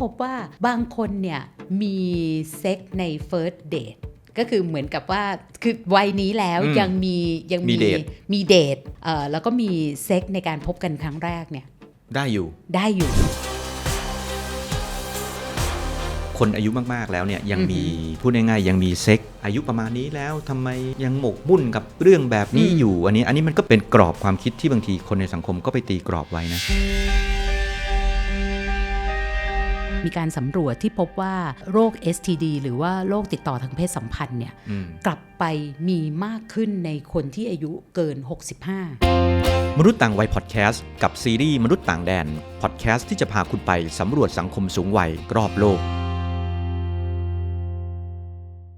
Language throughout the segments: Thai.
พบว่าบางคนเนี่ยมีเซ็กใน first date ก็คือเหมือนกับว่าคือวัยนี้แล้วอืมยังมียังมีเดทมีเดทเอ่อแล้วก็มีเซ็กในการพบกันครั้งแรกเนี่ยได้อยู่ได้อยู่ คนอายุมากๆแล้วเนี่ยยังอือหืมีอพูดง่ายๆยังมีเซ็กอายุประมาณนี้แล้วทำไมยังหมกมุ่นกับเรื่องแบบนี้อืมอยู่ อันนี้อันนี้มันก็เป็นกรอบความคิดที่บางทีคนในสังคมก็ไปตีกรอบไว้นะ มีการสำรวจที่พบว่าโรค STD หรือว่าโรคติดต่อทางเพศสัมพันธ์เนี่ยอืมกลับไปมีมากขึ้นในคนที่อายุเกิน 65 มนุษย์ต่างวัยพอดแคสต์กับซีรีส์มนุษย์ต่างแดนพอดแคสต์ที่จะพาคุณไปสำรวจสังคมสูงวัยรอบโลก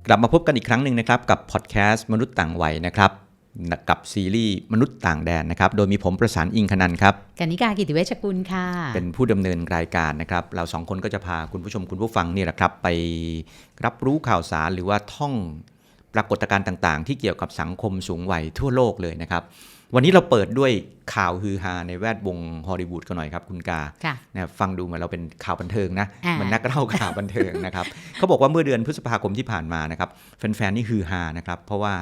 กลับมาพบกันอีกครั้งหนึ่งนะครับกับพอดแคสต์มนุษย์ต่างวัยนะครับ กับซีรีส์มนุษย์ต่างแดนนะครับ โดยมีผมประสานอิงคนันท์ครับกนิกากิติเวชกุลค่ะ เป็นผู้ดำเนินรายการนะครับ เราสองคนก็จะพาคุณผู้ชมคุณผู้ฟังเนี่ยแหละครับ ไปรับรู้ข่าวสารหรือว่าท่องปรากฏการณ์ต่าง ๆ ที่เกี่ยวกับสังคมสูงวัยทั่วโลกเลยนะครับ วันนี้เราเปิดด้วยข่าวฮือฮาในแวดวงฮอลลีวูดกันหน่อยครับคุณกาค่ะนะครับฟังดูเหมือนเราเป็นข่าวบันเทิงนะอ่าเหมันนักเล่าข่าวบันเทิงนะครับเขาบอกว่าเมื่อเดือนพฤษภาคมที่ผ่านมานะครับแฟนๆนี่ฮือฮานะครับเพราะว่า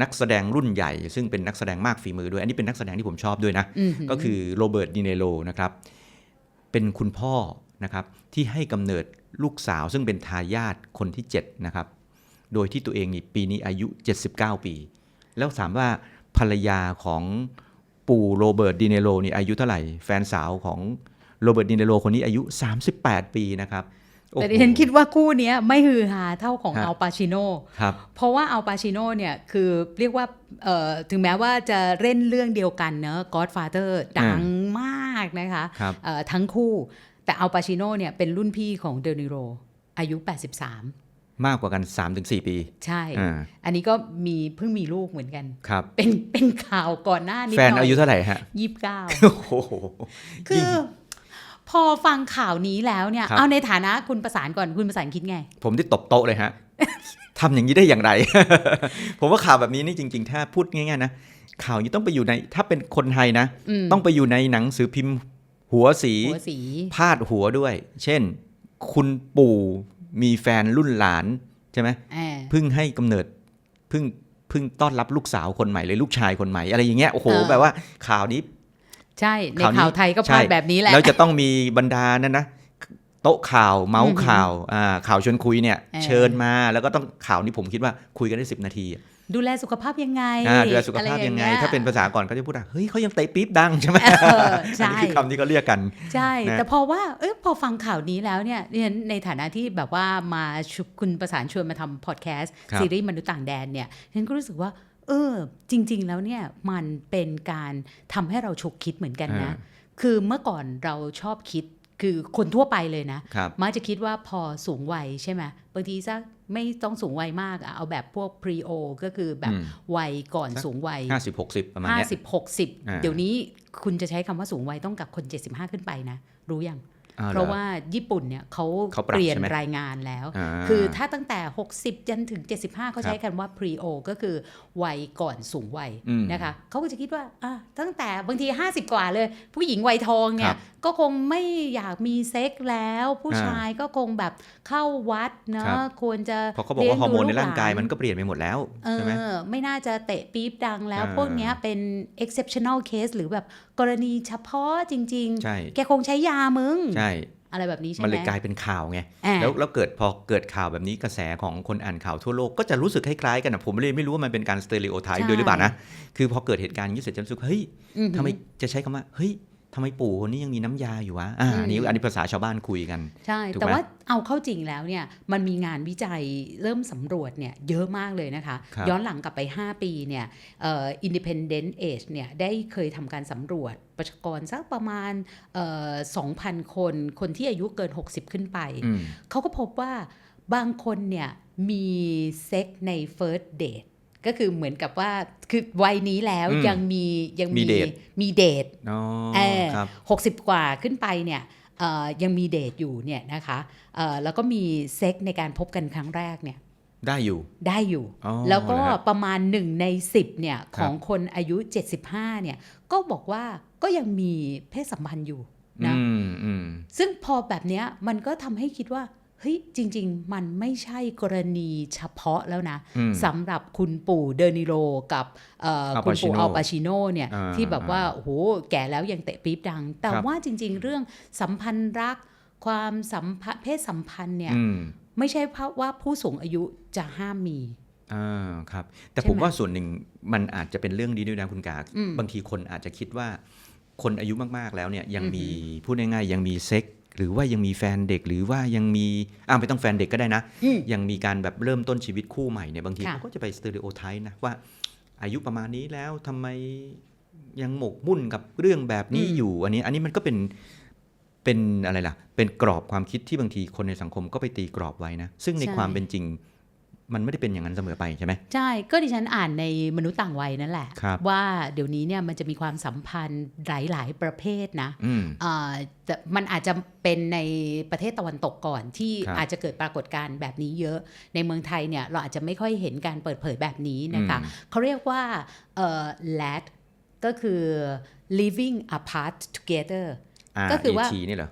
นักแสดงรุ่นใหญ่ ซึ่งเป็นนักแสดงมากฝีมือด้วย อันนี้เป็นนักแสดงที่ผมชอบด้วยนะอือหือก็คือโรเบิร์ตดิเนโรนะครับเป็นคุณพ่อนะครับที่ให้กำเนิดลูกสาวซึ่งเป็นทายาทคนที่7นะครับโดยที่ตัวเองนี่ปีนี้อายุ 79 ปี แล้วถามว่า ภรรยาของปู่โรเบิร์ตดิเนโรนี่อายุเท่าไหร่ แฟนสาวของโรเบิร์ตดิเนโรคนนี้อายุ 38 ปีนะครับโอ้โหแต่ดิฉันคิดว่าคู่เนี้ยไม่ฮือฮาเท่าของฮะอัลปาชิโนครับเพราะว่าอัลปาชิโนเนี่ยคือเรียกว่าเอ่อถึงแม้ว่าจะเล่นเรื่องเดียวกันเนอะ Godfather ดังมากนะคะครับเอ่อทั้งคู่ แต่อัลปาชิโนเนี่ยเป็นรุ่นพี่ของเดนิโรอายุ 83 มากกว่ากัน 3-4 ปี ใช่อ่าอันนี้ก็มีเพิ่งมีลูกเหมือนกัน ครับ เป็นเป็นข่าวก่อนหน้านี้แฟนอายุเท่าไหร่ฮะยี่สิบเก้าโอ้โห คือ พอฟังข่าวนี้แล้วเนี่ยครับเอาในฐานะคุณประสานก่อนคุณประสานคิดไง ผมที่ตบโต๊ะเลยฮะทำอย่างนี้ได้อย่างไร ผมว่าข่าวแบบนี้นี่จริง ๆ ถ้าพูดง่ายๆนะ ข่าวนี้ต้องไปอยู่ใน ถ้าเป็นคนไทยนะอืมต้องไปอยู่ในหนังสือพิมพ์หัวสีหัวสีพาดหัวด้วย เช่น คุณปู่ มีแฟนรุ่นหลานใช่ไหมอ่าเพิ่งให้กำเนิดเพิ่งเพิ่งต้อนรับลูกสาวคนใหม่เลยลูกชายคนใหม่อะไรอย่างเงี้ยโอ้โหเออแปลว่าข่าวนี้ ใช่ ในข่าวนี้ข่าวไทยก็พใช่ลาดแบบนี้แหละแล้วจะต้องมีบรรดานั่นนะโต๊ะข่าวเมาส์อือหือข่าวอ่าข่าวชวนคุยเนี่ยเออเชิญมาแล้วก็ต้องข่าวนี้ผมคิดว่าคุยกันได้สิบนาทีอะ ดูแลสุขภาพยังไงอ่าดูแลสุขภาพอะรอยังไงเถ้าเป็นภาษาก่อนเขาจะพูดว่าเฮ้ยเขายังเตะปี๊บดังใช่ไหมเออใช่อันนี้คือคำที่เขาเรียกกัน ใช่นะแต่พอว่าเอยพอฟังข่าวนี้แล้วเนี่ยดิฉันในฐานะที่แบบว่ามาชุคุณประสานชวนมาทำพอดแคสต์ครับซีรีส์มนุษย์ต่างแดนเนี่ยฉันก็รู้สึกว่า เออ จริง ๆ แล้วเนี่ยมันเป็นการทำให้เราฉุกคิดเหมือนกันนะ คือเมื่อก่อนเราชอบคิดคือคนทั่วไปเลยนะครับมักจะคิดว่าพอสูงวัยใช่ไหมบางทีสัก ไม่ต้องสูงวัยมากอะเอาแบบพวก pre o ก็คือแบบอืมวัยก่อนสักสูงวัยห้าสิบหกสิบประมาณเนี้ย50 60อ่าเดี๋ยวนี้คุณจะใช้คำว่าสูงวัยต้องกับคน 75 ขึ้นไปนะ รู้ยังอ้หอ เพราะว่าญี่ปุ่นเนี่ยเขาเขาปรับเปลี่ยนใช่ไหมรายงานแล้วอ่าคือถ้าตั้งแต่ 60 จนถึง 75 เขาใช้ครับกันว่า pre o ก็คือวัยก่อนสูงวัยอืมนะคะเขาก็จะคิดว่าอะตั้งแต่บางที 50 กว่าเลย ผู้หญิงวัยทองเนี่ครัยบก็คงไม่อยากมีเซ็กแล้ว ผู้อ่าชายก็คงแบบเข้าวัดเนาะครับควรจะเพราะเขาบอกว่าฮอร์โมนในร่างกายเลี้ยมันดูลูหลก็เปลี่ยนไปหมดแล้วเอใช่ไหมอไม่น่าจะเตะปี๊บดังแล้วอ่าพวกเนี้ยเป็น exceptional case หรือแบบ กรณีเฉพาะจริงใช่ๆแกคงใช้ยามึง ใช่ อะไรแบบนี้ใช่ไหมมันเลยกลายเป็นข่าวไง อ่า แล้วแล้วเกิดพอเกิดข่าวแบบนี้กระแสของคนอ่านข่าวทั่วโลกก็จะรู้สึกคล้ายๆกันนะผมเลยไม่รู้ว่ามันเป็นการสเตอริโอไทป์ด้วยหรือเปล่านะ คือพอเกิดเหตุการณ์อย่างนี้เสร็จจะรู้สึกเฮ้ย อือหือ ทำไมจะใช้คำว่า เฮ้ย ทำไมปู่คนนี้ยังมีน้ำยาอยู่วะอ่าอืมอันนี้อันนี้ภาษาชาวบ้านคุยกัน ใช่ถูกไหมแต่ว่าเอาเข้าจริงแล้วเนี่ยมันมีงานวิจัยเริ่มสำรวจเนี่ยเยอะมากเลยนะคะครับย้อนหลังกลับไป 5 ปีเนี่ยเอ่อ Independent Age เนี่ยได้เคยทำการสำรวจประชากรสักประมาณเอ่อ2,000 คน คนที่อายุเกิน 60 ขึ้นไปอืมเขาก็พบว่าบางคนเนี่ยมีเซ็กใน first date ก็คือเหมือนกับว่าคือวัยนี้แล้วอืมยังมียังมีเดทมีเดทอ๋อเออครับหกสิบกว่าขึ้นไปเนี่ยเอ่อยังมีเดทอยู่เนี่ยนะคะเอ่อแล้วก็มีเซ็กในการพบกันครั้งแรกเนี่ยได้อยู่ได้อยู่อ๋อแล้วก็เหรอฮะประมาณ1ใน10เนี่ยคขรับองคนอายุ 75เนี่ยก็บอกว่าก็ยังมีเพศสัมพันธ์อยู่นะอืมอืมซึ่งพอแบบเนี้ยมันก็ทำให้คิดว่า เฮ้ยจริง ๆ มันไม่ใช่กรณีเฉพาะแล้วนะอืมสำหรับคุณปู่เดนิโรกับเอ่ออัลคุณปาชิปู่โน่อัลปาชิโนเนี่ยอ่าที่แบบว่าโอ้โหแก่แล้วยังเตะปี๊บดัง แต่ครับว่าจริง ๆ เรื่องสัมพันธ์รักความสัมพันธ์เพศสัมพันธ์เนี่ยอืมไม่ใช่เพราะว่าผู้สูงอายุจะห้ามมีอ่าครับ แต่ใช่ผมไหมว่าส่วนหนึ่งมันอาจจะเป็นเรื่องดีด้วยนะคุณกาอืมบางทีคนอาจจะคิดว่าคนอายุมากๆแล้วเนี่ยยังอือหือมีพูดง่ายๆยังมีเซ็กส์ หรือว่ายังมีแฟนเด็กหรือว่ายังมีอ้าวไม่ต้องแฟนเด็กก็ได้นะอืมยังมีการแบบเริ่มต้นชีวิตคู่ใหม่เนี่ยบางทีค่ะเขาก็จะไปสเตอริโอไทป์นะว่า อายุประมาณนี้แล้วทำไมยังหมกมุ่นกับเรื่องแบบนี้อยู่อันนี้ อันนี้มันก็เป็นเป็นอะไรล่ะ เป็นกรอบความคิดที่บางทีคนในสังคมก็ไปตีกรอบไว้นะ ซึ่งในใช่ความเป็นจริง มันไม่ได้เป็นอย่างนั้นเสมอไปใช่ไหมใช่ ก็ดิฉันอ่านในมนุษย์ต่างวัยนั่นแหละครับว่าเดี๋ยวนี้เนี่ยมันจะมีความสัมพันธ์หลาย ๆ ประเภทนะอืมอ่าแต่มันอาจจะเป็นในประเทศตะวันตกก่อนที่ครับอาจจะเกิดปรากฏการณ์แบบนี้เยอะ ในเมืองไทยเนี่ยเราอาจจะไม่ค่อยเห็นการเปิดเผยแบบนี้นะคะอืมเขาเรียกว่าเอ่อ LAT ก็คือ living apart together ก็คือว่า RET นี่เหรอ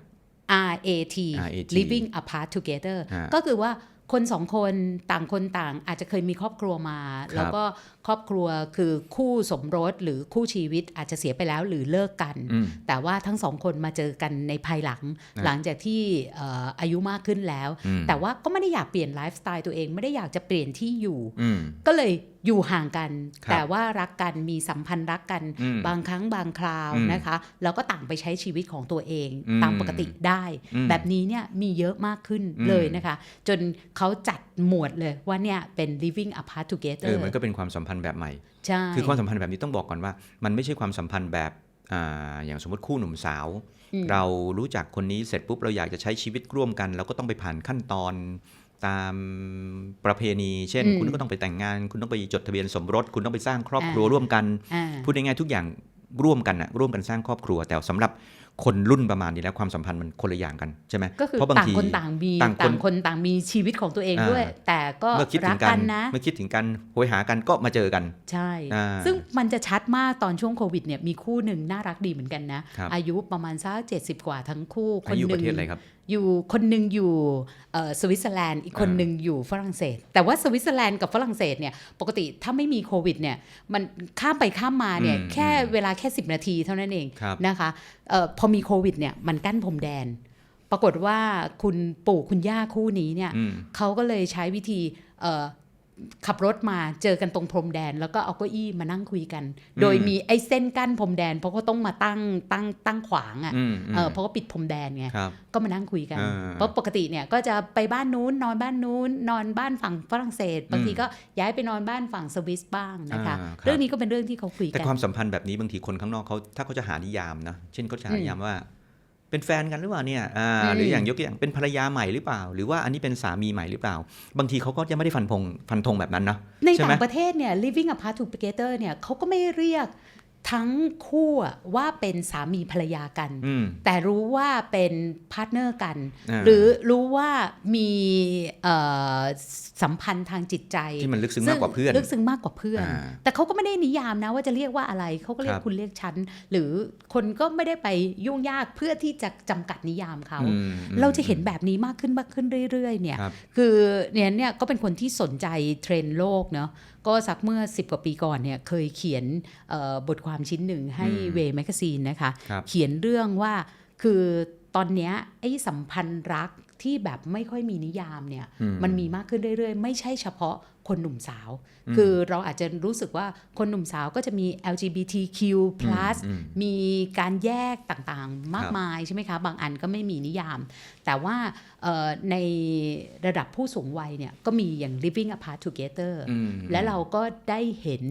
RAT RAT living apart together อ่าก็คือว่า คนสองคนต่างคนต่างอาจจะเคยมีครอบครัวมา แล้วก็ครอบครัวคือคู่สมรสหรือคู่ชีวิตอาจจะเสียไปแล้วหรือเลิกกันอืมแต่ว่าทั้งสองคนมาเจอกันในภายหลังนะหลังจากที่เอ่ออายุมากขึ้นแล้วอืมแต่ว่าก็ไม่ได้อยากเปลี่ยนไลฟ์สไตล์ตัวเองไม่ได้อยากจะเปลี่ยนที่อยู่อืมก็เลยอยู่ห่างกันครับแต่ว่ารักกันมีสัมพันธ์รักกันอืมบางครั้งบางคราวอืมนะคะแล้วก็ต่างไปใช้ชีวิตของตัวเองอืมตามปกติได้อืมแบบนี้เนี่ยมีเยอะมากขึ้นอืมเลยนะคะ จนเขาจัดหมวดเลยว่าเนี่ยเป็น living apart เอ together อมันก็เป็นความสัมพันธ์แบบใหม่ ใช่ คือความสัมพันธ์แบบนี้ต้องบอกก่อนว่า มันไม่ใช่ความสัมพันธ์แบบอ่าอย่างสมมติคู่หนุ่มสาวอืมเรารู้จักคนนี้เสร็จปุ๊บเราอยากจะใช้ชีวิตร่วมกัน เราก็ต้องไปผ่านขั้นตอนตามประเพณี เช่นอืมคุณก็ต้องไปแต่งงาน คุณต้องไปจดทะเบียนสมรส คุณต้องไปสร้างครอบครัวอ่าร่วมกันอ่าพูดง่ายๆทุกอย่างร่วมกันนะร่วมกันสร้างครอบครัว แต่สำหรับ คนรุ่นประมาณนี้แล้วความสัมพันธ์มันคนละอย่างกันใช่ไหมก็คือเพราะบางต่างทีคนต่างมีต่างคนต่างคนต่างมีชีวิตของตัวเองอ่าด้วย แต่ก็เมื่อคิดถึรังกกักันนนะเมื่อคิดถึงกันโหยหากันก็มาเจอกัน ใช่อ่าซึ่งมันจะชัดมากตอนช่วงโควิดเนี่ยมีคู่หนึ่งน่ารักดีเหมือนกันนะครับอายุประมาณสักเจ็ดสิบกว่าทั้งคู่คอานยุหปนึ่งระเทศอะไรครับ อยู่คนหนึ่งอยู่เอ่อสวิตเซอร์แลนด์อีกคนอ่าหนึ่งอยู่ฝรั่งเศส แต่ว่าสวิตเซอร์แลนด์กับฝรั่งเศสเนี่ยปกติถ้าไม่มีโควิดเนี่ยมันข้ามไปข้ามมาเนี่ยอืมแค่เวลาแค่ 10 นาทีเท่านั้นเองครับนะคะเอ่อพอมีโควิดเนี่ยมันกั้นพรมแดน ปรากฏว่าคุณปู่คุณย่าคู่นี้เนี่ยอืมเขาก็เลยใช้วิธีเอ่อ ขับรถมาเจอกันตรงพรมแดน แล้วก็เอาเก้าอี้มานั่งคุยกัน โดยมีไอ้เส้นกั้นพรมแดน เพราะเขาต้องมาตั้งตั้งตั้งขวางอะ่ะอืมเออเพราะว่าปิดพรมแดนไงครับก็มานั่งคุยกันอ่าเพราะปกติเนี่ยก็จะไปบ้านนู้นนอนบ้านนู้น นอนบ้านฝั่งฝรั่งเศสบางทีก็ย้ายไปนอนบ้านฝั่งสวิสบ้างนะคะอ่าครับเรื่องนี้ก็เป็นเรื่องที่เขาคุยแต่กันความสัมพันธ์แบบนี้บางทีคนข้างนอกเขาถ้าเขาจะหานิยามนะเช่นเขาจะหานิยามว่า เป็นแฟนกันหรือเปล่าเนี่ยอ่าอืมหรืออย่างยกตัวอย่างเป็นภรรยาใหม่หรือเปล่า หรือว่าอันนี้เป็นสามีใหม่หรือเปล่า บางทีเขาก็จะไม่ได้ฟันธงฟันธงแบบนั้นนะในใช่ไหมต่างประเทศเนี่ย living apart together เนี่ยเขาก็ไม่เรียก ทั้งคู่อะว่าเป็นสามีภรรยากันอืมแต่รู้ว่าเป็นพาร์ทเนอร์กันอ่าหรือรู้ว่ามีเอ่อสัมพันธ์ทางจิตใจที่มันลึกซึ้งมากกว่าเพื่อนลึกซึ้งมากกว่าเพื่อนอ่าแต่เขาก็ไม่ได้นิยามนะว่าจะเรียกว่าอะไรเขาก็เรียคกรับคุณเรียกฉันหรือคนก็ไม่ได้ไปยุ่งยากเพื่อที่จะจำกัดนิยามเขาอืมเราจะเห็นแบบนี้มากขึ้นมากขึ้นเรื่อย ๆ เนี่ยครับคือเนี่ยเนี่ยก็เป็นคนที่สนใจเทรนด์โลกเนาะ ก็สักเมื่อ 10 กว่าปีก่อนเนี่ยเคยเขียนเอ่อบทความชิ้นหนึ่งให้อืมเวย์แมกซีนนะคะครับเขียนเรื่องว่าคือตอนเนี้ยไอ้สัมพันธ์รักที่แบบไม่ค่อยมีนิยามเนี่ยอืมันมีมากขึ้นเรื่อยๆ ไม่ใช่เฉพาะ คนหนุ่มสาวอืมคือเราอาจจะรู้สึกว่าคนหนุ่มสาวก็จะมี LGBTQ+ อืมมีการแยกต่างๆ มากครับมายใช่ไหมคะ บางอันก็ไม่มีนิยาม แต่ว่าเอ่อในระดับผู้สูงวัยเนี่ยก็มีอย่าง living apart together อืมและเราก็ได้เห็น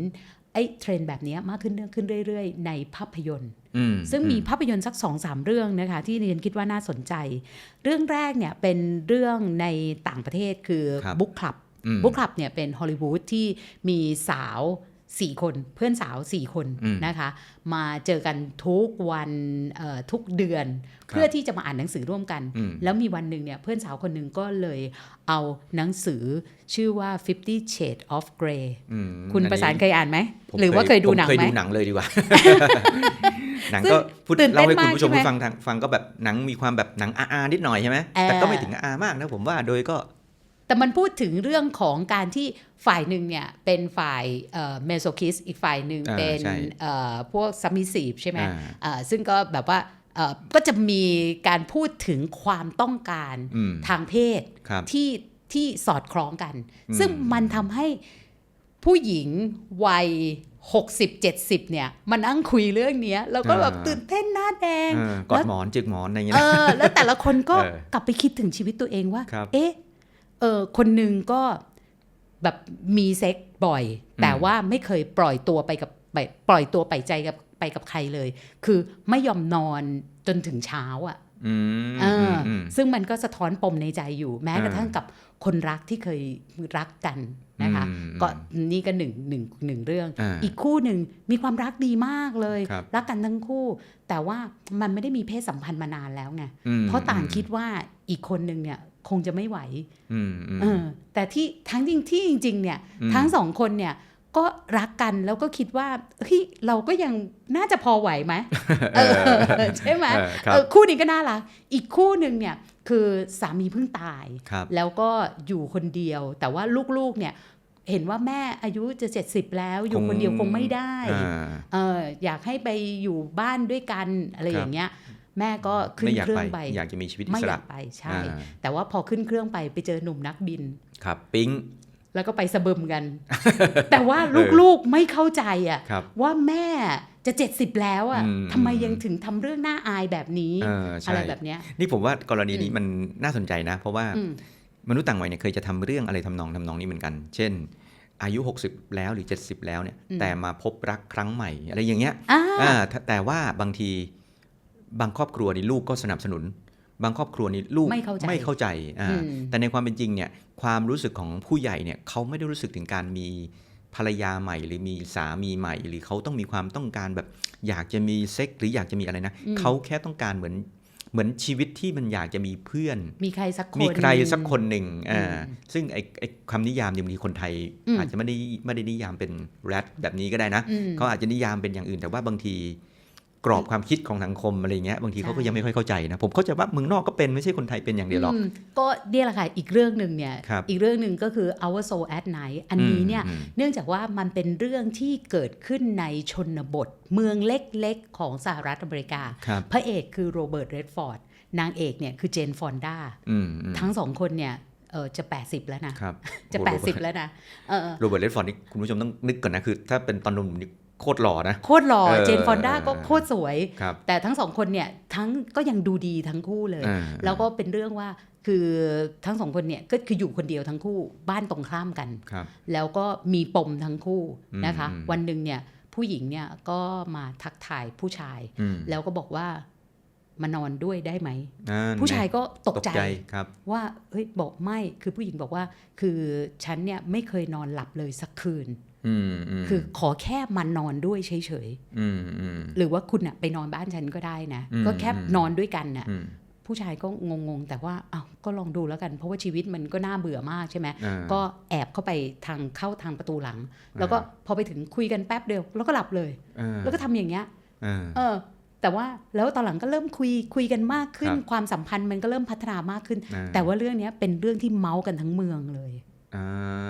ไอ้เทรนด์แบบเนี้ยมากขึ้นขึ้นเรื่อยๆ ในภาพยนตร์อืมซึ่งมีอืภาพยนตร์สักสองสามเรื่องนะคะ ที่เรียนคิดว่าน่าสนใจ เรื่องแรกเนี่ยเป็นเรื่องในต่างประเทศคือครับบุ๊กคลับอืม บุ๊กคลับเนี่ยเป็นฮอลลีวูดที่มีสาวสี่คนเพื่อนสาวสี่คนอืมนะคะ มาเจอกันทุกวันเอ่อทุกเดือนครับเพื่อที่จะมาอ่านหนังสือร่วมกันอืมแล้วมีวันหนึ่งเนี่ยเพื่อนสาวคนหนึ่งก็เลยเอาหนังสือชื่อว่า Fifty Shades of Grey อืมคุณอันนี้ประสานเคยอ่านไหมผมหรือว่าเคยดูหนังผมเคยไหมดูหนังเลยดีกว่า หนังซึ่งก็พูดตื่นเต้นเล่าให้คุณมากผู้ชมใช่ไหมผู้ฟังทางฟังก็แบบหนังมีความแบบหนังอาร์นิดหน่อยใช่ไหมเออแต่ก็ไม่ถึงอาร์มากนะผมว่าโดยก็ แต่มันพูดถึงเรื่องของการที่ฝ่ายหนึ่งเนี่ยเป็นฝ่ายเมโซคิสอีกฝ่ายหนึ่งอ่าเป็นใช่เอ่อพวกซัมมิซีฟใช่ไหมอ่าเอ่อซึ่งก็แบบว่าเอ่อก็จะมีการพูดถึงความต้องการอืมทางเพศครับที่ที่สอดคล้องกันอืมซึ่งมันทำให้ผู้หญิงวัย60 70 เนี่ยมานั่งคุยเรื่องเนี้ยแล้วก็แบบตื่นเต้นหน้าแดงเออกอดหมอน จึกหมอนอะไรอย่างเงี้เอยนะอแล้วแต่ละคนก็เออกลับไปคิดถึงชีวิตตัวเองว่าครับเอ๊ะ เออคนหนึ่งก็แบบมีเซ็กบ่อย แต่ว่าไม่เคยปล่อยตัวไปกับไปปล่อยตัวไปใจกับไปกับใครเลย คือไม่ยอมนอนจนถึงเช้าอะอืมเออออืมซึ่งมันก็สะท้อนปมในใจอยู่ แม้กระทั่งกับคนรักที่เคยรักกันนะคะอืมก็นี่ก็หนึ่งหนึ่งหนึ่งเรื่องอ่าอีกคู่หนึ่งมีความรักดีมากเลยครับรักกันทั้งคู่ แต่ว่ามันไม่ได้มีเพศสัมพันธ์มานานแล้วไงอืมเพราะต่างคิดว่าอีกคนหนึ่งเนี่ย คงจะไม่ไหวอืมอืมเออแต่ที่ทั้งจริงที่จริง ๆ เนี่ยอืมทั้งสองคนเนี่ยก็รักกันแล้วก็คิดว่าเฮ้ยเราก็ยังน่าจะพอไหวไหมเออใช่ไหมเออครับเออคู่นี้ก็น่ารัก อีกคู่หนึ่งเนี่ยคือสามีเพิ่งตายครับแล้วก็อยู่คนเดียว แต่ว่าลูกๆเนี่ยเห็นว่าแม่อายุจะ70แล้วอยู่คนเดียวคงไม่ได้อ่าเอออยากให้ไปอยู่บ้านด้วยกันอะไรครับอย่างเงี้ย แม่ก็ขึ้นไม่อยากเครื่ไปองไปอยากจะมีชีวิตอิไม่สอระยากไปใช่อ่าแต่ว่าพอขึ้นเครื่องไปไปเจอหนุ่มนักบิน ครับปิ๊งแล้วก็ไปสะบึมกัน แต่ว่าลูกๆไม่เข้าใจอะครับว่าแม่จะ 70 แล้วอะอืมทำไมยังถึงทำเรื่องน่าอายแบบนี้เอออะใช่ไรแบบเนี้ยนี่ผมว่ากรณีนี้อืมมันน่าสนใจนะ เพราะว่าอืมมนุษย์ต่างวัยเนี่ยเคยจะทำเรื่องอะไรทำนองทำนองนี้เหมือนกัน เช่นอายุ 60 แล้วหรือ 70 แล้วเนี่ยอืมแต่มาพบรักครั้งใหม่ อะไรอย่างเงี้ยอ่าอ่าแต่แต่ว่าบางที บางครอบครัวนี่ลูกก็สนับสนุน บางครอบครัวนี่ลูกไม่เข้าใจไม่เข้าใจอ่าอืมแต่ในความเป็นจริงเนี่ยความรู้สึกของผู้ใหญ่เนี่ยเขาไม่ได้รู้สึกถึงการมีภรรยาใหม่หรือมีสามีใหม่ หรือเขาต้องมีความต้องการแบบอยากจะมีเซ็กหรืออยากจะมีอะไรนะอืมเขาแค่ต้องการเหมือนเหมือนชีวิตที่มันอยากจะมีเพื่อน มีใครสักคนมีใครสักคนหนึ่งอ่าอืมซึ่งไอ้ไอ้คำนิยามเนี่ยบางทีคนไทยอืมอาจจะไม่ได้ไม่ได้นิยามเป็นแรดแบบนี้ก็ได้นะอืมเขาอาจจะนิยามเป็นอย่างอื่น แต่ว่าบางที กรอบความคิดของสังคมอะไรเงี้ยบางทีเขาก็ใช่ยังไม่ค่อยเข้าใจนะผมเข้าใจว่าเมืองนอกก็เป็นไม่ใช่คนไทยเป็นอย่างเดียวหรอกอืมก็เนี่ยแหละค่ะอีกเรื่องหนึ่งเนี่ยครับอีกเรื่องหนึ่งก็คือ our soul at night อันนี้เนี่ยอืมเนื่องจากว่ามันเป็นเรื่องที่เกิดขึ้นในชนบทเมืองเล็กๆ ของสหรัฐอเมริกาครับพระเอกคือโรเบิร์ตเรดฟอร์ดนางเอกเนี่ยคือเจนฟอนด้าอืมอืมทั้งสองคนเนี่ยเออจะ 80 แล้วนะครับจะโอ้โห80 แล้วนะเออโรเบิร์ตเลดฟอร์ดนี่คุณผู้ชมต้องนึกก่อนนะ คือถ้าเป็นตอนหนุ่มนี่ โคตรหล่อนะ โคตรหล่อเออเจนฟอนด้าก็เออโคตรสวยครับแต่ทั้งสองคนเนี่ยทั้งก็ยังดูดีทั้งคู่เลยอ่าแล้วก็เป็นเรื่องว่าคือทั้งสองคนเนี่ยก็คืออยู่คนเดียวทั้งคู่บ้านตรงข้ามกันครับแล้วก็มีปมทั้งคู่นะคะอืมวันหนึ่งเนี่ยผู้หญิงเนี่ยก็มาทักทายผู้ชายอืมแล้วก็บอกว่ามานอนด้วยได้ไหมนั่นไงผู้ชายก็ตกใจครับว่าเฮ้ยบอกไม่คือผู้หญิงบอกว่า คือฉันเนี่ยไม่เคยนอนหลับเลยสักคืนอืมอืม คือขอแค่มันนอนด้วยเฉยอืมอืมๆหรือว่าคุณอะไปนอนบ้านฉันก็ได้นะอืมก็แค่อืมนอนด้วยกันน่ะอืมผู้ชายก็งงๆ แต่ว่าอ้าวก็ลองดูแล้วกัน เพราะว่าชีวิตมันก็น่าเบื่อมากใช่ไหมอ่าก็แอบเข้าไปทางเข้าทางประตูหลัง แล้วก็พอไปถึงคุยกันแป๊บเดียว แล้วก็หลับเลยอ่าแล้วก็ทำอย่างเงี้ยอ่าเออ แต่ว่าแล้วตอนหลังก็เริ่มคุยคุยกันมากขึ้นครับความสัมพันธ์มันก็เริ่มพัฒนามากขึ้นอ่แต่ว่าเรื่องเนี้ยเป็นเรื่องที่เมาส์กันทั้งเมืองเลย อ่า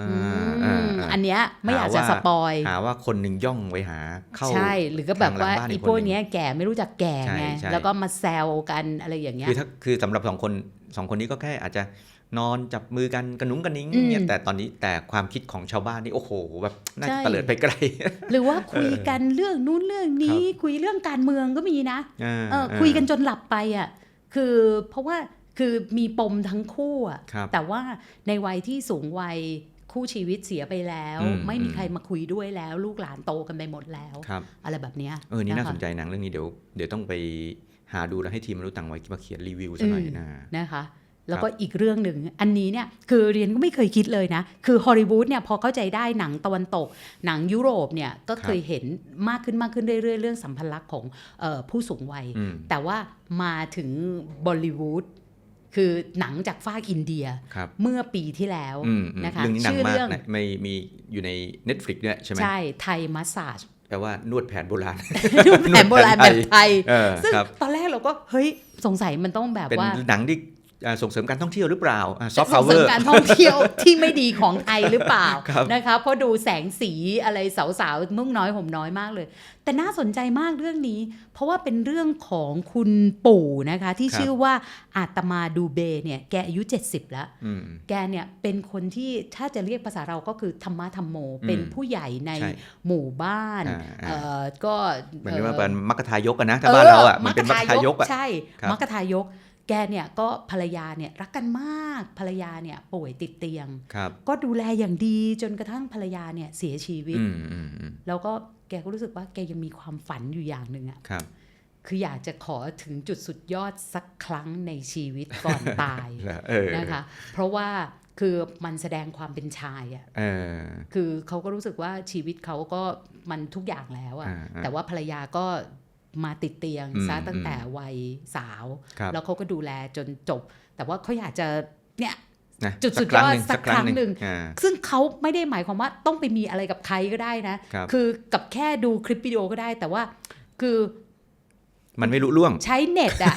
อือ่ามอันเนี้ยไม่อยากจะหาว่าสปอยหาว่าคนหนึ่งย่องไว้หา เข้าใช่ หรือก็แบบว่าทางหลังบ้านอีอีกพวกคนหนึ่งเนี้ยแก่ไม่รู้จักแก่ไงใช่ใช่แล้วก็มาแซวกันอะไรอย่างเงี้ยคือถ้าคือสำหรับสองคนสองคนนี้ก็แค่อาจจะนอนจับมือกันกระนุ้งกระนิ้งอืมเนี่ยแต่ตอนนี้แต่ความคิดของชาวบ้านนี่โอ้โหแบบน่าใช่จะเตลิดไปไกล หรือว่าคุยกันเรื่องนู้นเรื่องนี้ คุยเรื่องการเมืองก็มีนะอ่าเออคุยกันจนหลับไปอะคือเพราะว่า คือมีปมทั้งคู่อะครับแต่ว่าในวัยที่สูงวัยคู่ชีวิตเสียไปแล้วอืมไม่มีอืมใครมาคุยด้วยแล้ว ลูกหลานโตกันไปหมดแล้วครับอะไรแบบเนี้ยเออนี่น่าะคะสนใจหนังเรื่องนี้เดี๋ยวเดี๋ยวต้องไปหาดูแล้วให้ทีมมนุษย์ต่างวัยมาเขียนรีวิวซะหน่อยอืมนะนะคะแล้วก็อีกเรื่องหนึ่งอันนี้เนี่ยคือเรียนก็ไม่เคยคิดเลยนะ คือฮอลลีวูดเนี่ยพอเข้าใจได้หนังตะวันตก หนังยุโรปเนี่ยก็เคยเห็นมากขึ้นมากขึ้นเรื่อยๆ เรื่องสัมพันธ์รักของเออผู้สูงวัยอืมแต่ว่ามาถึงบอลลีวูด คือหนังจากฝากอินเดียครับเมื่อปีที่แล้วอืมอืมนะคะเรื่องนี้หนังชื่อมากเรื่องนะไม่มีอยู่ใน Netflix ด้วยใช่ไหมใช่ ไทยมัสซาจแปลว่านวดแผนโบราณรูปแบบโบราณแบบไทยเออซึ่งครับตอนแรกเราก็เฮ้ยสงสัยมันต้องแบบเป็นว่าหนังที่อ่า ส่งเสริมการท่องเที่ยวหรือเปล่าซอฟต์พาส่งวเวเสริอมร์การท่องเที่ยวที่ไม่ดีของไทยหรือเปล่าครับนะคะเพราะดูแสงสีอะไรสาวๆนุ่งน้อยห่มน้อยมากเลย แต่น่าสนใจมากเรื่องนี้ เพราะว่าเป็นเรื่องของคุณปู่นะคะ ที่ชื่อว่าอาตมาดูเบเนี่ยแกอายุ 70 แล้วอืมแกเนี่ยเป็นคนที่ถ้าจะเรียกภาษาเราก็คือธรรมะธรรมโม เป็นผู้ใหญ่ในใช่หมู่บ้านอ่าอ่าเอ่อก็เหมือนว่าเป็นมัคคทายกอะนะถ้าบ้านเราอะมันเป็นมัคคทายกอะใช่ครับมัคคทายก แกเนี่ยก็ภรรยาเนี่ยรักกันมากภรรยาเนี่ยป่วยติดเตียงครับก็ดูแลอย่างดีจนกระทั่งภรรยาเนี่ยเสียชีวิตอืมอืมอืมแล้วก็แกก็รู้สึกว่าแกยังมีความฝันอยู่อย่างหนึ่งอะครับคืออยากจะขอถึงจุดสุดยอดสักครั้งในชีวิตก่อนตายเออนะคะ เพราะว่าคือมันแสดงความเป็นชายอะเออคือเขาก็รู้สึกว่าชีวิตเขาก็มันทุกอย่างแล้วอะอ่าอ่าแต่ว่าภรรยาก็ มาติดเตียงอืมซะตั้งอืมแต่วัยสาวครับแล้วเขาก็ดูแลจนจบ แต่ว่าเขาอยากจะเนี่ยนะจุดสุดยอดสักครั้งหนึ่งอ่าซึ่งเขาไม่ได้หมายความว่าต้องไปมีอะไรกับใครก็ได้นะครับคือกับแค่ดูคลิปวิดีโอก็ได้ แต่ว่าคือมันไม่รู้ล่วง ใช้เน็ตอะ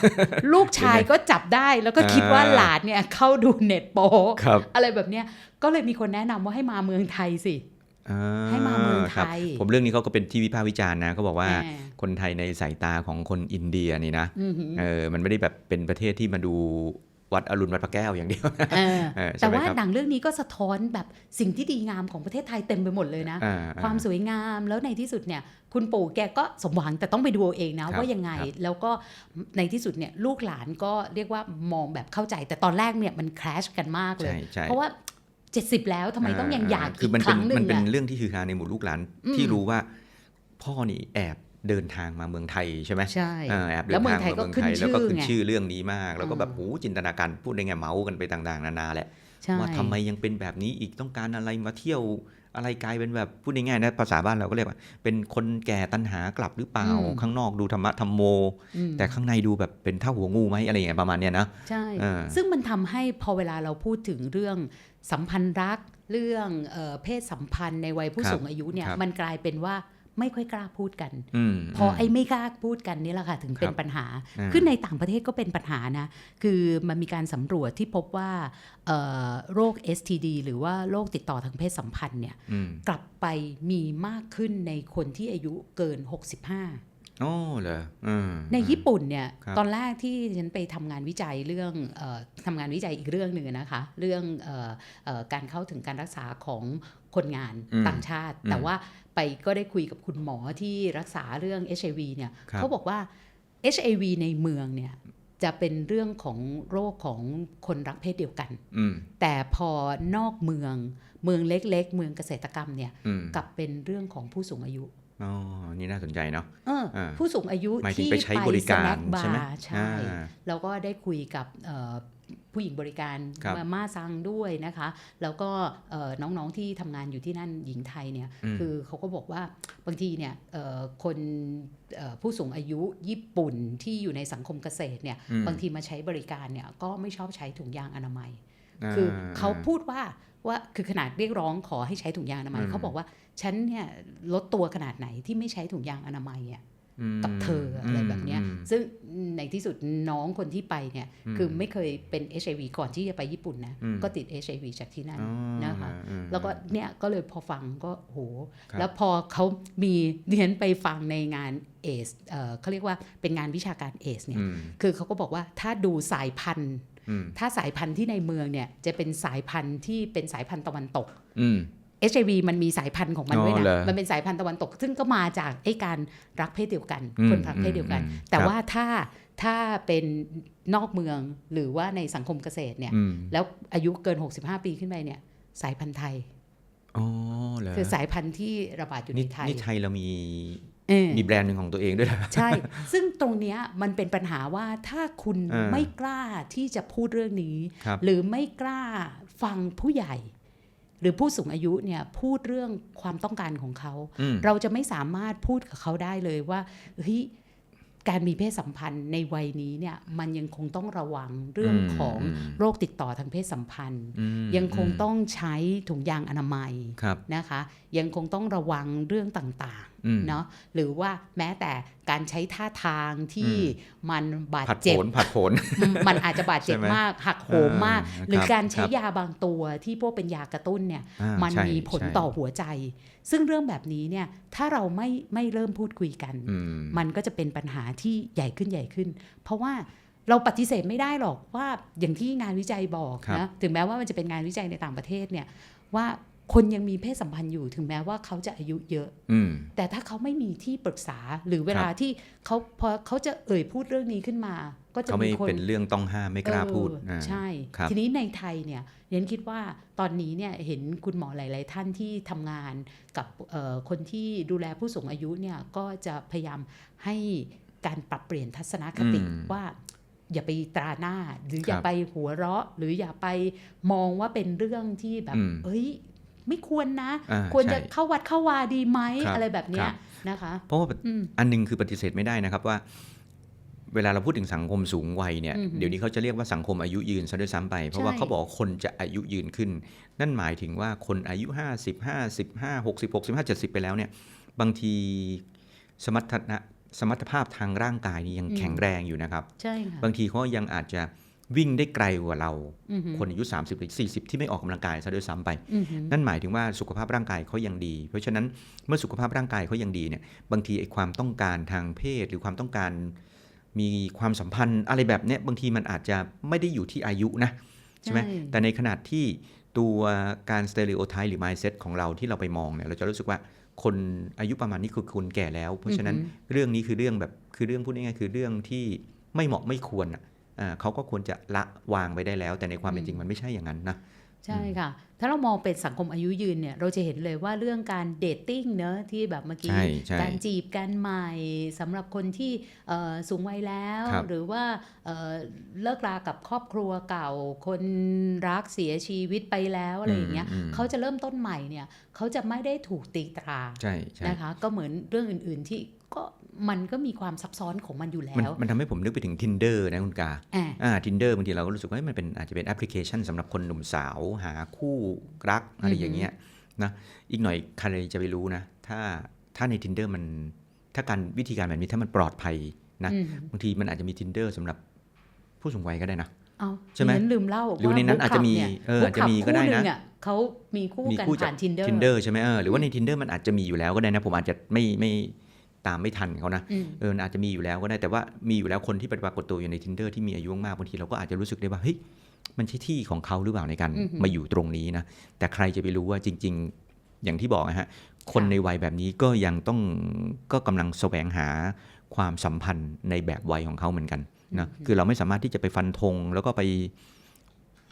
ลูกชายก็จับได้แล้วก็คิดว่าอ่าหลานเนี่ยเข้าดูเน็ตโปครับอะไรแบบเนี้ยก็เลยมีคนแนะนำว่าให้มาเมืองไทยสิอ่ ให้มาเมืองครับไทยผมเรื่องนี้เขาก็เป็นที่วิพากษ์วิจารณ์นะเขาบอกว่าแหมคนไทยในสายตาของคนอินเดียนี่นะอือหือเออมันไม่ได้แบบเป็นประเทศที่มาดูวัดอรุณวัดพระแก้วอย่างเดียวเออเออใช่แต่ไหมว่าครับหนังเรื่องนี้ก็สะท้อนแบบสิ่งที่ดีงามของประเทศไทยเต็มไปหมดเลยนะอ่ความสวยงามแล้วในที่สุดเนี่ย คุณปู่แกก็สมหวังแต่ต้องไปดูเอาเองนะครับว่ายังไงครับแล้วก็ในที่สุดเนี่ยลูกหลานก็เรียกว่ามองแบบเข้าใจ แต่ตอนแรกเนี่ยมันคลาชกันมากเลยใช่ใช่เพราะว่า 70 แล้วทำไมต้องยังอยากคือีอกมันคเป็นรั้งหนึ่มันงเป็นอะเรื่องที่คือฮาในหมู่ลูกหลานอืมที่รู้ว่าพ่อนี่แอบเดินทางมาเมืองไทยใช่ไหมใช่เออแอบเดิแล้วนเมือทางงไทยมาก็เมืองขึ้นไทยแล้วก็ชื่อขึ้นไงชื่อเรื่องนี้มาก แล้วก็แบบอืมโอ้จินตนาการพูดได้ไงเมาส์กันไปต่างๆ นานาแหละใช่ว่าทำไมยังเป็นแบบนี้อีกต้องการอะไรมาเที่ยว อะไรกลายเป็นแบบพูดง่ายๆนะภาษาบ้านเราก็เรียกว่า เป็นคนแก่ตัณหากลับหรือเปล่า ข้างนอกดูธรรมะธรรมโมอืมแต่ข้างในดูแบบเป็นเท่าหัวงูไหมอะไรอย่างเงี้ยประมาณเนี้ยนะใช่เออซึ่งมันทำให้พอเวลาเราพูดถึงเรื่องสัมพันธ์รักเรื่องเออเพศสัมพันธ์ในวัยผู้ครับสูงอายุเนี่ยครับมันกลายเป็นว่า ไม่ค่อยกล้าพูดกันอืมพอไอ้ไม่กล้าพูดกันนี่แหละค่ะถึงเป็นครับปัญหาอ่าคือในต่างประเทศก็เป็นปัญหานะ คือมันมีการสำรวจที่พบว่าเอ่อโรค STD หรือว่าโรคติดต่อทางเพศสัมพันธ์เนี่ยอืมกลับไปมีมากขึ้นในคนที่อายุเกิน 65อ๋อเหรออืมในญี่ปุ่นเนี่ยครับตอนแรกที่ฉันไปทำงานวิจัยเรื่องเออทำงานวิจัยอีกเรื่องหนึ่งนะคะ เรื่องเออเออการเข้าถึงการรักษาของ คนงานอืมต่างชาติอืมแต่ว่าไปก็ได้คุยกับคุณหมอที่รักษาเรื่อง HIV เนี่ยครับเขาบอกว่า HIV ในเมืองเนี่ยจะเป็นเรื่องของโรคของคนรักเพศเดียวกันอืมแต่พอนอกเมืองเมืองเล็ก ๆ เมืองเกษตรกรรมเนี่ยอืมกลับเป็นเรื่องของผู้สูงอายุอ๋อ นี่น่าสนใจเนาะเอออ่าผู้สูงอายุหมายถึงที่ไปใช้บริการสแน็คบาใช่ไหมร์ใช่อ่าแล้วก็ได้คุยกับเอ่อ ผู้หญิงบริการครับมาม่าซังด้วยนะคะ แล้วก็เอ่อน้องๆที่ทำงานอยู่ที่นั่นหญิงไทยเนี่ยอืมคือเขาก็บอกว่าบางทีเนี่ยเอ่อคนเอ่อผู้สูงอายุญี่ปุ่นที่อยู่ในสังคมเกษตรเนี่ยอืมบางทีมาใช้บริการเนี่ยก็ไม่ชอบใช้ถุงยางอนามัยาคือเขาพูดว่าว่าคือขนาดเรียกร้องขอให้ใช้ถุงยางอนามัยอืมเขาบอกว่าฉันเนี่ยลดตัวขนาดไหนที่ไม่ใช้ถุงยางอนามัยอะม กับเธออะไรแบบเนี้ยอืมซึ่งในที่สุดน้องคนที่ไปเนี่ยอืมคือไม่เคยเป็น HIV ก่อนที่จะไปญี่ปุ่นนะอืมก็ติด HIV จากที่นั่นอ๋อนะคะอืมแล้วก็เนี่ยก็เลยพอฟังก็โหครับแล้วพอเขามีเรียนไปฟังในงานเอสเขาเรียกว่าเป็นงานวิชาการเอสเนี่ยอืมคือเขาก็บอกว่าถ้าดูสายพันธุ์อืมถ้าสายพันธุ์ที่ในเมืองเนี่ยจะเป็นสายพันธุ์ที่เป็นสายพันธุ์ตะวันตกอืม HIV มันมีสายพันธุ์ของมันอ๋อด้วยนะเหรอมันเป็นสายพันธุ์ตะวันตก ซึ่งก็มาจากไอ้การรักเพศเดียวกันอืมคนรักเพศเดียวกันอืมแต่ครับว่าถ้าถ้าเป็นนอกเมืองหรือว่าในสังคมเกษตรเนี่ยอืมแล้วอายุเกิน 65 ปีขึ้นไปเนี่ย สายพันธุ์ไทยอ๋อเหรอคือสายพันธุ์ที่ระบาดอยู่ในนี่ไทย นี่ไทยเรามีเออมีแบรนด์หนึ่งของตัวเองด้วยเหรอใช่ ซึ่งตรงเนี้ยมันเป็นปัญหาว่าถ้าคุณเออไม่กล้าที่จะพูดเรื่องนี้ครับหรือไม่กล้าฟังผู้ใหญ่ หรือผู้สูงอายุเนี่ยพูดเรื่องความต้องการของเขาอืมเราจะไม่สามารถพูดกับเขาได้เลยว่าเฮ้ยการมีเพศสัมพันธ์ในวัยนี้เนี่ยมันยังคงต้องระวังเรื่องของอืมโรคติดต่อทางเพศสัมพันธ์อืมยังคงต้องใช้ถุงยางอนามัยครับนะคะ ยังคงต้องระวังเรื่องต่างอืม เนาะหรือว่าแม้แต่การใช้ท่าทางที่อืมันบาดผัดโผเจ็บนผัดโผนอืมมันอาจจะบาดเจ็บใช่ไหมมาก หักโหมมากอ่าหรือครับการใช้ครับยาบางตัวที่พวกเป็นยากระตุ้นเนี่ยอ่ามันใช่มีผลใช่ต่อหัวใจ ซึ่งเรื่องแบบนี้เนี่ยถ้าเราไม่ไม่เริ่มพูดคุยกันอืมมันก็จะเป็นปัญหาที่ใหญ่ขึ้นใหญ่ขึ้น เพราะว่าเราปฏิเสธไม่ได้หรอกว่าอย่างที่งานวิจัยบอกครับนะถึงแม้ว่ามันจะเป็นงานวิจัยในต่างประเทศเนี่ยว่า คนยังมีเพศสัมพันธ์อยู่ถึงแม้ว่าเขาจะอายุเยอะอืมแต่ถ้าเขาไม่มีที่ปรึกษาหรือเวลาครับที่เขาพอเขาจะเอ่ยพูดเรื่องนี้ขึ้นมา ก็จะเขาไม่มีคนเป็นเรื่องต้องห้ามไม่กล้าพูดเอออ่าใช่ครับทีนี้ในไทยเนี่ยเรียนคิดว่าตอนนี้เนี่ยเห็นคุณหมอหลาย ๆ ท่านที่ทำงานกับเอ่อคนที่ดูแลผู้สูงอายุเนี่ยก็จะพยายามให้การปรับเปลี่ยนทัศนคติอืมว่าอย่าไปตราหน้า หรือครับอย่าไปหัวเราะ หรืออย่าไปมองว่าเป็นเรื่องที่แบบอืมเอ้ย ไม่ควรนะอ่าควรจะใช่เข้าวัดเข้าวาดีไหมครับอะไรแบบเนี้คยรับนะคะ เพราะว่าอืมอันหนึงคือปฏิเสธไม่ได้นะครับว่า เวลาเราพูดถึงสังคมสูงวัยเนี่ยอือหือเดี๋ยวนี้เขาจะเรียกว่าสังคมอายุยืนซะด้วยซ้ำไป เพราะว่าใช่เขาบอกว่าคนจะอายุยืนขึ้น นั่นหมายถึงว่าคนอายุ 50 55 60 65 70 ไปแล้วเนี่ย บางทีสมรรถนะสมรรถภาพทางร่างกายนี่ยังแข็งแรงอยู่นะครับ ใช่ค่ะบางทีเขายังอาจจะ วิ่งได้ไกลกว่าเราอือหือคนอายุ 30 หรือ 40 ที่ไม่ออกกำลังกายซะด้วยซ้ำไปอือหือนั่นหมายถึงว่าสุขภาพร่างกายเขายังดี เพราะฉะนั้นเมื่อสุขภาพร่างกายเขายังดีเนี่ยบางทีไอ้ความต้องการทางเพศ หรือความต้องการมีความสัมพันธ์อะไรแบบเนี้ยบางทีมันอาจจะไม่ได้อยู่ที่อายุนะใช่ไหมใช่แต่ในขณะที่ตัวการสเต r ร o โอไทป์หรือ mindset ของเราที่เราไปมองเนี่ยเราจะรู้สึกว่าคนอายุประมาณนี้คือคนแก่แล้ว เพราะฉะนั้นอือหือเรื่องนี้คือเรื่องแบบคือเรื่องพูดง่ายๆคือเรื่องที่ไม่เหมาะไม่ควรอะอ่า เขาก็ควรจะละวางไปได้แล้ว แต่ในความเป็นจริงมันไม่ใช่อย่างนั้นนะใช่ค่ะ ถ้าเรามองเป็นสังคมอายุยืนเนี่ย เราจะเห็นเลยว่าเรื่องการเดทติ้งเนอะที่แบบเมื่อกี้ใช่ใช่การจีบกันใหม่สำหรับคนที่เอ่อสูงวัยแล้วครับหรือว่าเอ่อเลิกรากับครอบครัวเก่า คนรักเสียชีวิตไปแล้วอะไรอย่างเงี้ยอืมอืมเขาจะเริ่มต้นใหม่เนี่ยเขาจะไม่ได้ถูกตีตราใช่ใช่นะคะ ก็เหมือนเรื่องอื่น ๆที่ก็ มันก็มีความซับซ้อนของมันอยู่มันแล้ว มันทำให้ผมนึกไปถึง tinder นะคุณกาอ่าอ่า tinder บางทีเราก็รู้สึกว่าเฮ้ยมันเป็นอาจจะเป็นแอปพลิเคชันสำหรับคนหนุ่มสาวหาคู่รักอะไรอย่างเงี้ยนะอีกหน่อยใครจะไปรู้นะ ถ้าถ้าใน tinder มันถ้าการวิธีการแบบนี้ถ้ามันปลอดภัยนะอืมบางทีมันอาจจะมี tinder สำหรับผู้สูงวัยก็ได้นะเอาใช่ไหมดิฉันลืมเล่าหรือในนั้นว่อาจจะมี Book Club เอออาจจะมี Book Club ก็ได้นะคู่หงอเขามีคู่มีกันคู่ผ่าน tinder tinder ใช่ไหมเออหรือว่าใน tinder มันอาจจะมีอยู่แล้วก็ได้นะ ผมอาจจะไม่ไม่ ตามไม่ทันเขานะอืมเอออาจจะมีอยู่แล้วก็ได้แต่ว่ามีอยู่แล้วคนที่ปรากฏตัวอยู่ใน tinder ที่มีอายุมากบางทีเราก็อาจจะรู้สึกได้ว่าเฮ้ยมันใช่ที่ของเขาหรือเปล่าในการอือหือมาอยู่ตรงนี้นะแต่ใครจะไปรู้ว่าจริง ๆ อย่างที่บอกนะฮะคนในวัยแบบนี้ก็ยังต้องก็กำลังแสวงหาความสัมพันธ์ในแบบวัยของเขาเหมือนกันนะคือเราไม่สามารถที่จะไปฟันธงแล้วก็ไป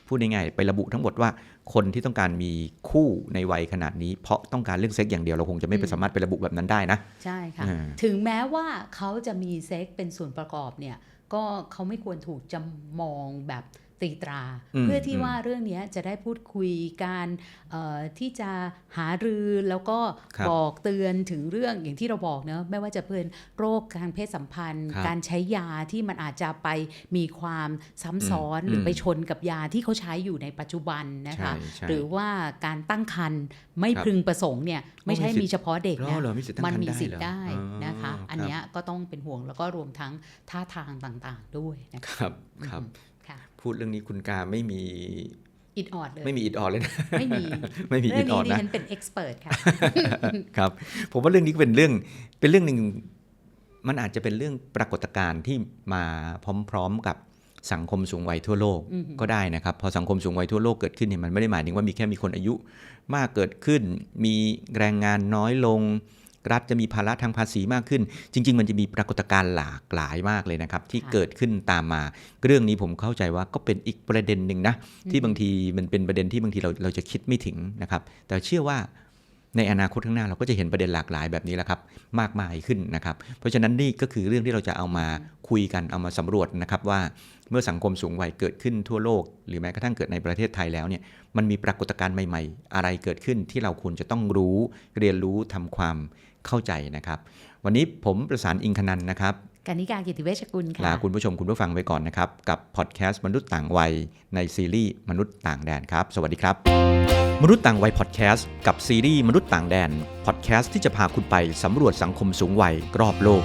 พูดง่ายๆไประบุทั้งหมดว่าคนที่ต้องการมีคู่ในวัยขนาดนี้ เพราะต้องการเรื่องเซ็กอย่างเดียวเราคงจะไม่ไปอืมสามารถไประบุแบบนั้นได้นะ ใช่ค่ะอ่าถึงแม้ว่าเขาจะมีเซ็กเป็นส่วนประกอบเนี่ยก็เขาไม่ควรถูกจำมองแบบ ตีตราอืมเพื่อที่อืมว่าเรื่องเนี้ยจะได้พูดคุยการเอ่อที่จะหารือแล้วก็ครับบอกเตือนถึงเรื่องอย่างที่เราบอกเนอะไม่ว่าจะเป็นโรคทางเพศสัมพันธ์ครับการใช้ยาที่มันอาจจะไปมีความซ้ำซ้อนอืมหรืออมไปชนกับยาที่เขาใช้อยู่ในปัจจุบันนะคะใช่ใช่หรือว่าการตั้งครรภ์ไม่ครับพึงประสงค์เนี่ยไม่ใช่มีสิทธิ์มีเฉพาะเด็กเหรนะอเหรอมีสิทธิ์ตั้งมันครรภ์มีได้สิทเหรอธิ์ได้อ๋อนะคะครับอันเนี้ยก็ต้องเป็นห่วงแล้วก็รวมทั้งท่าทางต่างๆด้วยนะคะครับครับอืมค่ะ พูดเรื่องนี้คุณกาไม่มีอิดออดเลยไม่มีอิดออดเลยนะไม่มีไม่มีเรื่อิองดออนี้ดดินะฉันเป็นเอ็กซ์เพรสค่ะครับ ผมว่าเรื่องนี้ก็เป็นเรื่องเป็นเรื่องหนึ่งมันอาจจะเป็นเรื่องปรากฏการณ์ที่มาพร้อม ๆ กับสังคมสูงวัยทั่วโลกอือหือก็ได้นะครับ พอสังคมสูงวัยทั่วโลกเกิดขึ้นเนี่ยมันไม่ได้หมายถึงว่ามีแค่มีคนอายุมากเกิดขึ้น มีแรงงานน้อยลง รัฐจะมีภาระทางภาษีมากขึ้น จริง ๆ มันจะมีปรากฏการณ์หลากหลายมากเลยนะครับ ที่ค่ะเกิดขึ้นตามมา เรื่องนี้ผมเข้าใจว่าก็เป็นอีกประเด็นหนึ่งนะ ที่บางทีมันเป็นประเด็นที่บางทีเราเราจะคิดไม่ถึงนะครับ แต่เชื่อว่าในอนาคตข้างหน้าเราก็จะเห็นประเด็นหลากหลายแบบนี้แหละครับ มากมายขึ้นนะครับ เพราะฉะนั้นนี่ก็คือเรื่องที่เราจะเอามาคุยกันเอามาสำรวจนะครับว่าเมื่อสังคมสูงวัยเกิดขึ้นทั่วโลก หรือแม้กระทั่งเกิดในประเทศไทยแล้วเนี่ยมันมีปรากฏการณ์ใหม่ ๆ อะไรเกิดขึ้นที่เราควรจะต้องรู้เรียนรู้ทำความ เข้าใจนะครับ วันนี้ผมประสานอิงคนันท์นะครับกานิกากิติเวชกุลค่ะลาคุณผู้ชมคุณผู้ฟังไปก่อนนะครับ กับพอดแคสต์มนุษย์ต่างวัยในซีรีส์มนุษย์ต่างแดนครับ สวัสดีครับ มนุษย์ต่างวัยพอดแคสต์กับซีรีส์มนุษย์ต่างแดนพอดแคสต์ที่จะพาคุณไปสำรวจสังคมสูงวัยรอบโลก